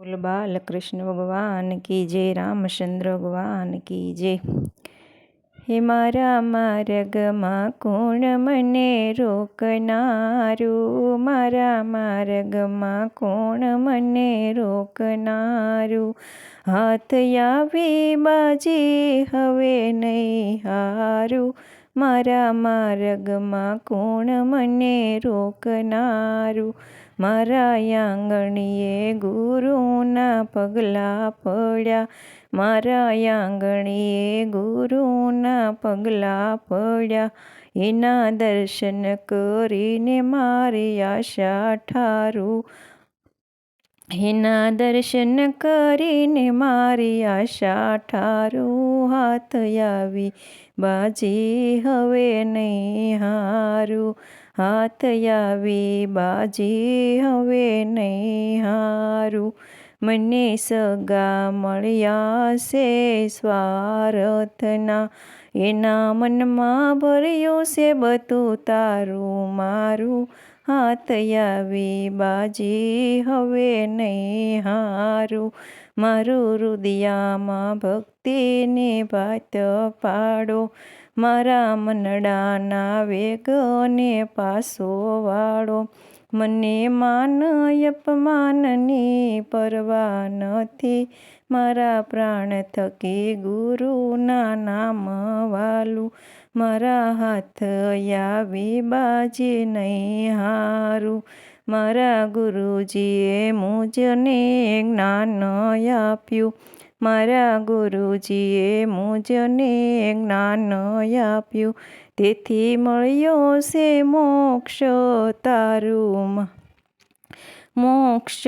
બોલ બાલકૃષ્ણ ભગવાન કી જય રામચંદ્ર ભગવાન કી જય હે મારા માર્ગમાં કોણ મને રોકનારું મારા માર્ગમાં કોણ મને રોકનારું હાથ આવી બાજી હવે નહીં હારું મારા માર્ગમાં કોણ મને રોકનારું? મારા આંગણીએ ગુરુના પગલાં પડ્યા. મારા આંગણીએ ગુરુના પગલાં પડ્યા. એના દર્શન કરીને મારી આશા ઠારું. એના દર્શન કરીને મારી આશા ઠારું હાથ આવી બાજી હવે નહીં હારું હાથ આવી બાજી હવે નહીં હારું મને સગા મળ્યા છે સ્વાર્થના. એના મનમાં ભર્યું છે બધું તારું મારું. હાથ આવી બાજી હવે નહીં હારું. મારું રુદિયામાં ભક્તિને ભાત પાડો. મારા મનડાના વેગને પાસો વાળો. મને માન અપમાનની પરવા નથી. મારા પ્રાણ થકી ગુરુના નામ વાલું. મારા હાથ આવી બાજી નહીં હારું. મારા ગુરુજીએ મુજને જ્ઞાન આપ્યું. મારા ગુરુજીએ મુજને જ્ઞાન આપ્યું. તેથી મળ્યો છે મોક્ષ તારું મોક્ષ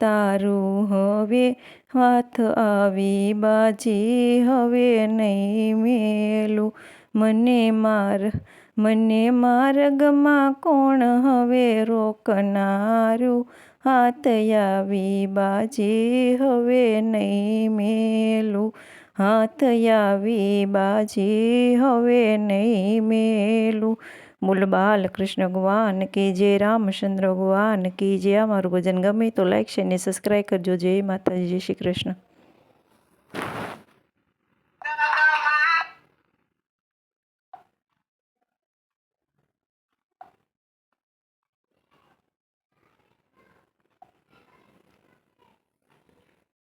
તારું હવે હાથ આવી બાજી, હવે નહીં મેલું. મને માર, મને માર્ગમાં કોણ હવે રોકનારું? હાથ આવી બાજી હવે નહીં મેલું હાથ આવી બાજી હવે નહીં મેલું બોલ બાલકૃષ્ણ ભગવાન કે જય રામચંદ્ર ભગવાન કે જે અમારું ભજન ગમે તો લાઈક છે ને સબસ્ક્રાઈબ કરજો જય માતાજી જય શ્રી કૃષ્ણ